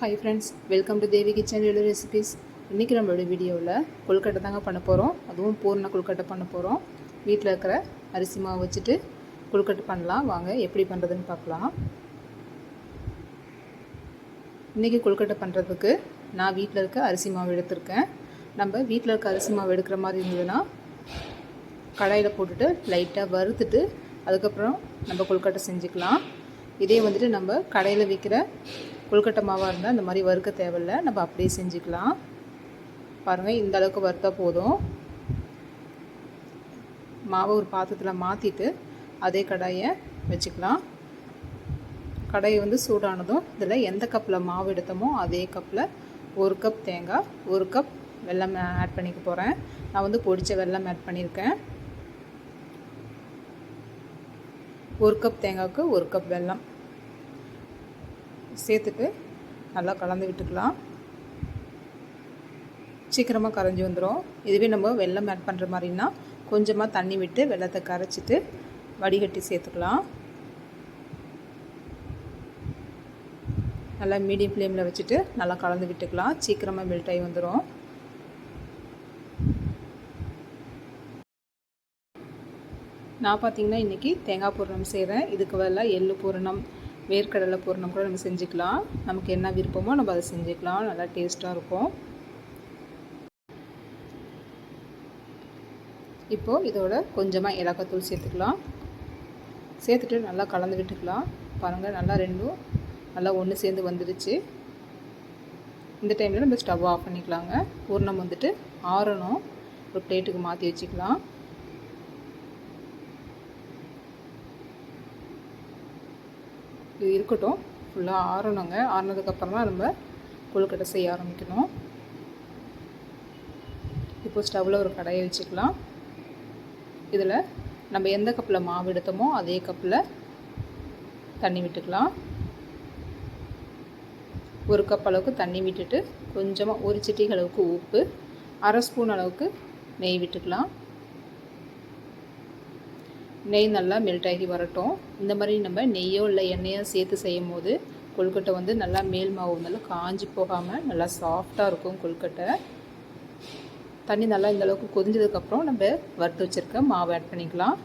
Hi friends welcome to Devi kitchen ரெலு recipes இன்றைக்கி நம்மளோட வீடியோவில் கொழுக்கட்டை தாங்க பண்ண போகிறோம் அதுவும் பூர்ண கொழுக்கட்டை பண்ண போகிறோம் வீட்டில் இருக்கிற அரிசி மாவு வச்சுட்டு கொழுக்கட்டை பண்ணலாம். வாங்க எப்படி பண்ணுறதுன்னு பார்க்கலாம். இன்றைக்கி கொழுக்கட்டை பண்ணுறதுக்கு நான் வீட்டில் இருக்க அரிசி மாவு எடுத்திருக்கேன். நம்ம வீட்டில் இருக்க அரிசி மாவு எடுக்கிற மாதிரி இருந்ததுன்னா கடாயில் போட்டுட்டு லைட்டாக வறுத்துட்டு அதுக்கப்புறம் நம்ம கொழுக்கட்டை செஞ்சுக்கலாம். இதே வந்துட்டு நம்ம கடையில் விற்கிற கொழுக்கட்டை மாவாக இருந்தால் இந்த மாதிரி வறுக்க தேவையில்ல. நம்ம அப்படியே செஞ்சுக்கலாம். பாருங்கள் இந்த அளவுக்கு வறுத்தா போதும். மாவை ஒரு பாத்திரத்தில் மாற்றிட்டு அதே கடாயை வச்சுக்கலாம். கடாயை வந்து சூடானதும் இதில் எந்த கப்பில் மாவு எடுத்தோமோ அதே கப்பில் ஒரு கப் தேங்காய் ஒரு கப் வெல்லம் ஆட் பண்ணிக்க போகிறேன் நான் வந்து பொடித்த வெள்ளம் ஆட் பண்ணியிருக்கேன் ஒரு கப் தேங்காய்க்கு ஒரு கப் வெல்லம். சேர்த்துட்டு நல்லா கலந்து விட்டுக்கலாம். சீக்கிரமாக கரைஞ்சி வந்துடும் இதுவே நம்ம வெள்ளம் ஆட் பண்ணுற மாதிரின்னா கொஞ்சமாக தண்ணி விட்டு வெள்ளத்தை கரைச்சிட்டு வடிகட்டி சேர்த்துக்கலாம். நல்லா மீடியம் ஃப்ளேமில் வச்சுட்டு நல்லா கலந்து விட்டுக்கலாம். சீக்கிரமாக மெல்ட் ஆகி வந்துடும் நான் பார்த்திங்கன்னா இன்றைக்கி தேங்காய் பூரணம் செய்கிறேன் இதுக்கு பதிலாக எள்ளு பூரணம் வேர்க்கடலை பூரணம் கூட நம்ம செஞ்சுக்கலாம். நமக்கு என்ன விருப்பமோ நம்ம அதை செஞ்சுக்கலாம். நல்லா டேஸ்ட்டாக இருக்கும். இப்போது இதோட கொஞ்சமாக ஏலக்காத்தூள் சேர்த்துக்கலாம். சேர்த்துட்டு நல்லா கலந்து விட்டுக்கலாம். பாருங்கள் நல்லா ரெண்டும் நல்லா ஒன்று சேர்ந்து வந்துடுச்சு. இந்த டைமில் நம்ம ஸ்டவ் ஆஃப் பண்ணிக்கலாங்க. பூர்ணம் வந்துட்டு ஆறணும். ஒரு பிளேட்டுக்கு மாற்றி வச்சுக்கலாம். இது இருக்கட்டும். ஃபுல்லாக ஆறணுங்க. ஆறினதுக்கப்புறம் தான் நம்ம கொழுக்கட்டை செய்ய ஆரம்பிக்கணும். இப்போ ஸ்டவ்வில் ஒரு கடையை வச்சுக்கலாம். இதில் நம்ம எந்த கப்பில் மாவு எடுத்தோமோ அதே கப்பில் தண்ணி விட்டுக்கலாம். ஒரு கப் அளவுக்கு தண்ணி விட்டுட்டு கொஞ்சமாக ஒரு சிட்டிக்கு அளவுக்கு உப்பு அரை ஸ்பூன் அளவுக்கு நெய் விட்டுக்கலாம். நெய் நல்லா மெல்ட் ஆகி வரட்டும். இந்த மாதிரி நம்ம நெய்யோ இல்லை எண்ணெயோ சேர்த்து செய்யும் போது கொழுக்கட்டை வந்து நல்லா மேல் மாவு நல்லா காஞ்சி போகாமல் நல்லா சாஃப்டாக இருக்கும் கொழுக்கட்டை. தண்ணி நல்லா இந்த அளவுக்கு கொதிஞ்சதுக்கப்புறம் நம்ம வறுத்து வச்சுருக்க மாவு ஆட் பண்ணிக்கலாம்.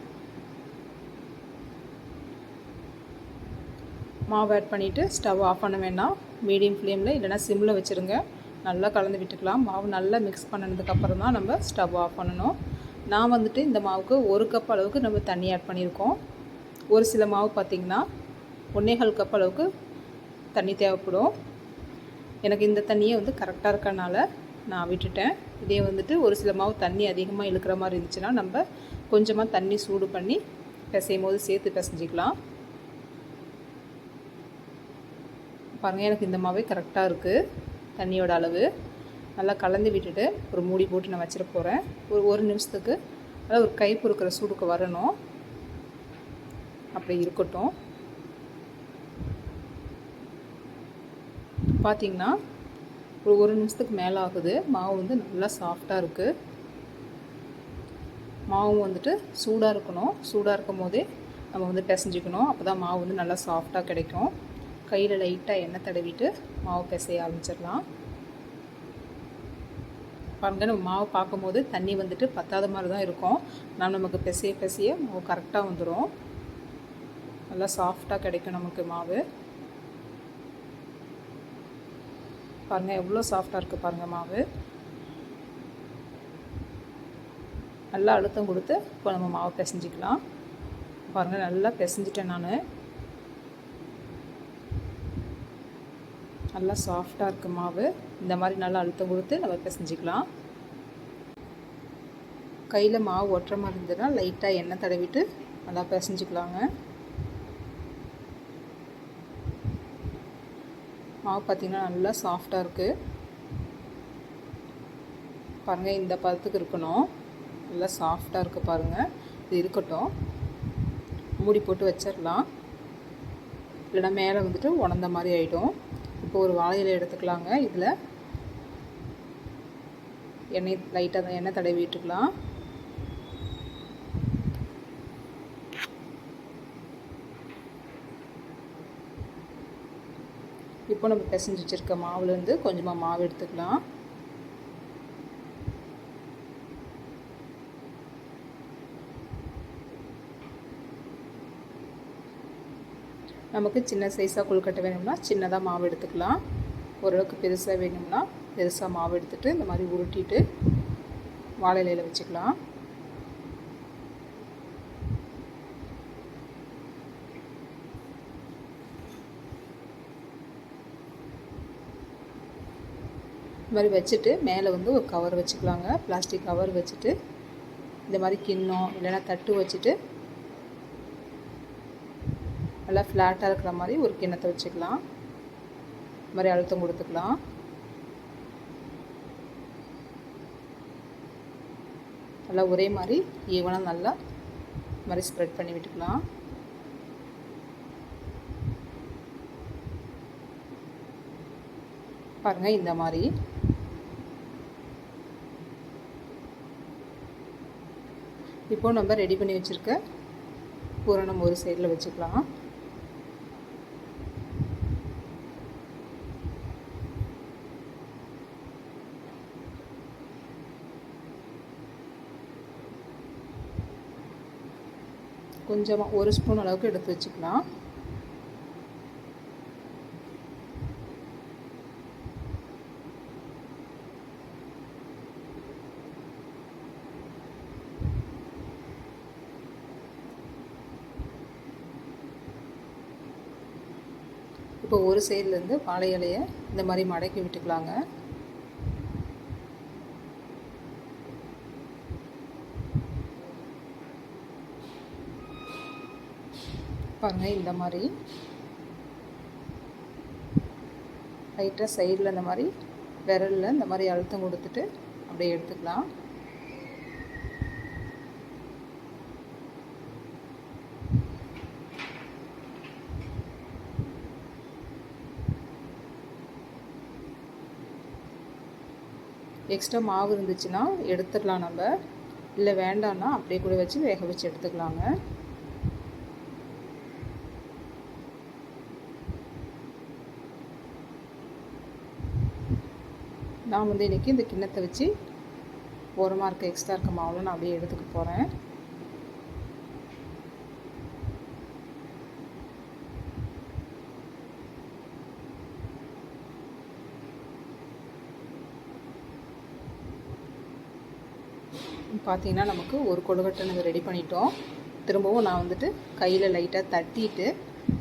மாவு ஆட் பண்ணிவிட்டு ஸ்டவ் ஆஃப் பண்ண வேண்டாம் மீடியம் ஃப்ளேமில் இல்லைனா சிம்மில் வச்சுருங்க. நல்லா கலந்து விட்டுக்கலாம். மாவு நல்லா மிக்ஸ் பண்ணதுக்கப்புறம் தான் நம்ம ஸ்டவ் ஆஃப் பண்ணணும். நான் வந்துட்டு இந்த மாவுக்கு ஒரு கப் அளவுக்கு நம்ம தண்ணி ஆட் பண்ணியிருக்கோம். ஒரு சில மாவு பார்த்திங்கன்னா ஒன்றேகால் கப் அளவுக்கு தண்ணி தேவைப்படும். எனக்கு இந்த தண்ணியே வந்து கரெக்டாக இருக்கனால நான் விட்டுட்டேன். இதே வந்துட்டு ஒரு சில மாவு தண்ணி அதிகமாக இழுக்கிற மாதிரி இருந்துச்சுன்னா நம்ம கொஞ்சமாக தண்ணி சூடு பண்ணி பிசையும் போது சேர்த்து பிசைஞ்சிக்கலாம். பாருங்கள் எனக்கு இந்த மாவே கரெக்டாக இருக்குது தண்ணியோட அளவு. நல்லா கலந்து விட்டுட்டு ஒரு மூடி போட்டு நான் வச்சிட போகிறேன் ஒரு ஒரு நிமிஷத்துக்கு அதாவது ஒரு கை பொறுக்கிற சூடுக்கு வரணும். அப்படி இருக்கட்டும். பார்த்திங்கன்னா ஒரு ஒரு நிமிஷத்துக்கு மேலே ஆகுது. மாவு வந்து நல்லா சாஃப்டாக இருக்குது மாவும் வந்துட்டு சூடாக இருக்கணும். சூடாக இருக்கும் போதே நம்ம வந்து பிசைஞ்சிக்கணும். அப்போ தான் மாவு வந்து நல்லா சாஃப்டாக கிடைக்கும். கையில் லைட்டாக எண்ணெய் தடவிட்டு மாவு பிசைய ஆரம்பிச்சிடலாம். பாருங்கள் நம்ம மாவு பார்க்கும்போது தண்ணி வந்துட்டு பத்தாத மாதிரி தான் இருக்கும். நான் நமக்கு பிசைய பெசைய மாவு கரெக்டாக வந்துடும் நல்லா சாஃப்டாக கிடைக்கும் நமக்கு மாவு. பாருங்கள் எவ்வளோ சாஃப்டாக இருக்குது பாருங்கள் மாவு. நல்லா அழுத்தம் கொடுத்து இப்போ நம்ம மாவு பிசைஞ்சிக்கலாம். பாருங்கள் நல்லா பிசைஞ்சிட்டேன் நான். நல்லா சாஃப்டாக இருக்குது மாவு. இந்த மாதிரி நல்லா அழுத்தம் கொடுத்து நம்ம பிசைஞ்சிக்கலாம் கையில் மாவு ஒட்டுற மாதிரி இருந்ததுன்னா லைட்டாக எண்ணெய் தடவிட்டு நல்லா பிசைஞ்சிக்கலாங்க. மாவு பார்த்திங்கன்னா நல்லா சாஃப்டாக இருக்குது பாருங்கள் இந்த பதத்துக்கு இருக்கணும். நல்லா சாஃப்டாக இருக்குது பாருங்கள் இது இருக்கட்டும். மூடி போட்டு வச்சிடலாம் இல்லைனா மேலே வந்துட்டு உணர்ந்த மாதிரி ஆகிடும் இப்போ ஒரு வாழையில எடுத்துக்கலாங்க. இதில் எண்ணெய் லைட்டாக எண்ணெய் தடவி விட்டுக்கலாம் இப்போ நம்ம பிசைஞ்சு வச்சுருக்க மாவுலேருந்து கொஞ்சமாக மாவு எடுத்துக்கலாம். நமக்கு சின்ன சைஸாக கொழுக்கட்டை வேணும்னா சின்னதாக மாவு எடுத்துக்கலாம். ஓரளவுக்கு பெருசாக வேணும்னா பெருசாக மாவு எடுத்துகிட்டு இந்த மாதிரி உருட்டிட்டு வாழை இலையில் வச்சுக்கலாம். இந்த மாதிரி வச்சுட்டு மேலே வந்து ஒரு கவர் வச்சுக்கலாங்க. பிளாஸ்டிக் கவர் வச்சுட்டு இந்த மாதிரி கிண்ணம் இல்லைன்னா தட்டு வச்சுட்டு நல்லா ஃப்ளாட்டாக இருக்கிற மாதிரி ஒரு கிண்ணத்தை வச்சுக்கலாம். இந்த மாதிரி அழுத்தம் கொடுத்துக்கலாம். நல்லா ஒரே மாதிரி ஈவனாக நல்லா இந்த மாதிரி ஸ்ப்ரெட் பண்ணி விட்டுக்கலாம். பாருங்கள் இந்த மாதிரி. இப்போ நம்ம ரெடி பண்ணி வச்சுருக்க பூரணம் ஒரு சைடில் வச்சுக்கலாம். கொஞ்சமாக ஒரு ஸ்பூன் அளவுக்கு எடுத்து வச்சுக்கலாம். இப்போ ஒரு சைட்லேருந்து வாழை இலையை இந்த மாதிரி மடக்கி விட்டுக்கலாங்க. பாருங்கள் இந்த மாதிரி. லைட்டாக சைடில் இந்த மாதிரி விரலில் இந்த மாதிரி அழுத்தம் கொடுத்துட்டு அப்படியே எடுத்துக்கலாம். எக்ஸ்ட்ரா மாவு இருந்துச்சுன்னா எடுத்துடலாம் நம்ம. இல்லை வேண்டாம்னா அப்படியே கூட வச்சு வேக வச்சு எடுத்துக்கலாங்க. நான் வந்து இன்றைக்கி இந்த கிண்ணத்தை வச்சு ஓரமாக இருக்க எக்ஸ்ட்ரா இருக்க மாவில் நான் அப்படியே எடுத்துக்க போகிறேன் பார்த்தீங்கன்னா நமக்கு ஒரு கொழுக்கட்டை நாங்கள் ரெடி பண்ணிட்டோம். திரும்பவும் நான் வந்துட்டு கையில் லைட்டாக தட்டிட்டு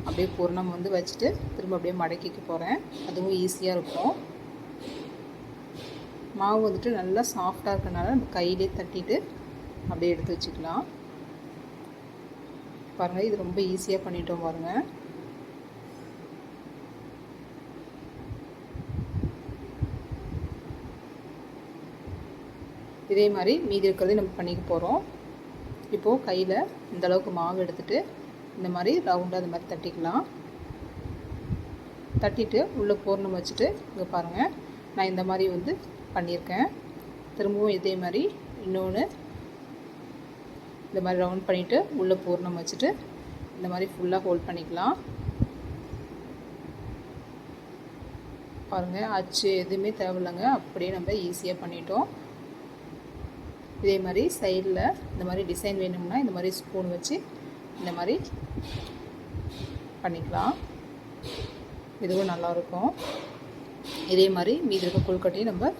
அப்படியே பூர்ணம் வந்து வச்சுட்டு திரும்ப அப்படியே மடக்கிக்க போகிறேன் அதுவும் ஈஸியாக இருக்கும். மாவு வந்துட்டு நல்லா சாஃப்டாக இருக்கனால நம்ம கையிலே தட்டிட்டு அப்படியே எடுத்து வச்சுக்கலாம். பாருங்கள் இது ரொம்ப ஈஸியாக பண்ணிட்டோம் பாருங்கள் இதே மாதிரி மீதி இருக்கிறதையும் நம்ம பண்ணிக்க போகிறோம் இப்போது கையில் இந்த அளவுக்கு மாவு எடுத்துகிட்டு இந்த மாதிரி ரவுண்டாக இந்த மாதிரி தட்டிக்கலாம். தட்டிட்டு உள்ளே போர்ணம் வச்சுட்டு இங்கே பாருங்கள் நான் இந்த மாதிரி வந்து பண்ணியிருக்கேன். திரும்பவும் இதே மாதிரி இன்னொன்று இந்த மாதிரி ரவுண்ட் பண்ணிவிட்டு உள்ளே பூர்ணம் வச்சுட்டு இந்த மாதிரி ஃபுல்லாக ஹோல்ட் பண்ணிக்கலாம். பாருங்கள் அச்சு எதுவுமே தேவையில்லைங்க. அப்படியே நம்ம ஈஸியாக பண்ணிட்டோம். இதே மாதிரி சைடில் இந்த மாதிரி டிசைன் வேணும்னா இந்த மாதிரி ஸ்பூன் வச்சு இந்த மாதிரி பண்ணிக்கலாம். இதுவும் நல்லாயிருக்கும் இதே மாதிரி மீதி இருக்க கொழுக்கட்டையும் நம்ம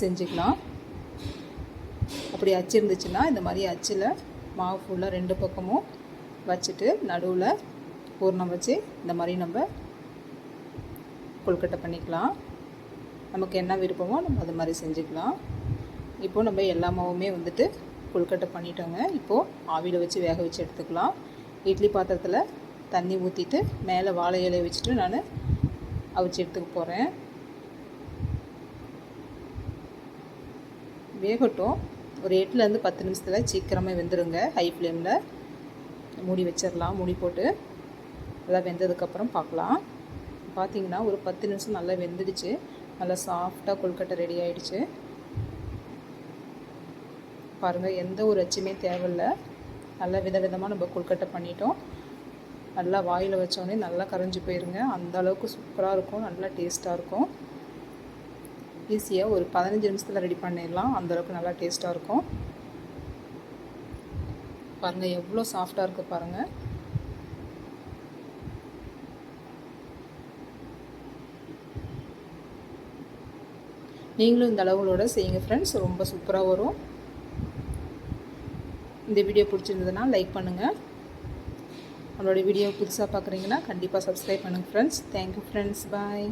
செஞ்சுக்கலாம். அப்படி அச்சு இருந்துச்சுன்னா இந்த மாதிரி அச்சில் மாவு ஃபுல்லாக ரெண்டு பக்கமும் வச்சுட்டு நடுவில் பூர்ணம் வச்சு இந்த மாதிரி நம்ம கொழுக்கட்டை பண்ணிக்கலாம். நமக்கு என்ன விருப்பமோ நம்ம அது மாதிரி செஞ்சுக்கலாம். இப்போது நம்ம எல்லா மாவுமே வந்துட்டு கொழுக்கட்டை பண்ணிட்டோங்க. இப்போது ஆவியில் வச்சு வேக வச்சு எடுத்துக்கலாம். இட்லி பாத்திரத்தில் தண்ணி ஊற்றிட்டு மேலே வாழை இலையை வச்சுட்டு நான் அவிச்சு எடுத்துக்க போகிறேன் வேகட்டும். ஒரு எட்டுலேருந்து பத்து நிமிஷத்தில் சீக்கிரமாக வெந்துடுங்க ஹை ஃப்ளேமில் மூடி வச்சிடலாம் மூடி போட்டு நல்லா வெந்ததுக்கப்புறம் பார்க்கலாம் பார்த்தீங்கன்னா ஒரு பத்து நிமிஷம் நல்லா வெந்துடுச்சு. நல்லா சாஃப்டாக கொழுக்கட்டை ரெடி ஆகிடுச்சு பாருங்கள் எந்த ஒரு அச்சுமே தேவையில்ல. நல்லா வித விதமாக நம்ம கொழுக்கட்டை பண்ணிட்டோம். நல்லா வாயில் வச்சோடனே நல்லா கரைஞ்சி போயிருங்க. அந்த அளவுக்கு சூப்பராக இருக்கும். நல்லா டேஸ்ட்டாக இருக்கும். ஈஸியாக ஒரு பதினஞ்சு நிமிஷத்தில் ரெடி பண்ணிடலாம். அந்தளவுக்கு நல்லா டேஸ்ட்டாக இருக்கும். பாருங்கள் எவ்வளோ சாஃப்டாக இருக்குது பாருங்கள் நீங்களும் இந்த அளவுகளோட செய்யுங்க ஃப்ரெண்ட்ஸ் ரொம்ப சூப்பராக வரும். இந்த வீடியோ பிடிச்சிருந்ததுன்னா லைக் பண்ணுங்கள் நம்மளோட வீடியோ புதுசாக பார்க்குறீங்கன்னா கண்டிப்பாக சப்ஸ்கிரைப் பண்ணுங்கள் ஃப்ரெண்ட்ஸ் தேங்க்யூ ஃப்ரெண்ட்ஸ் பாய்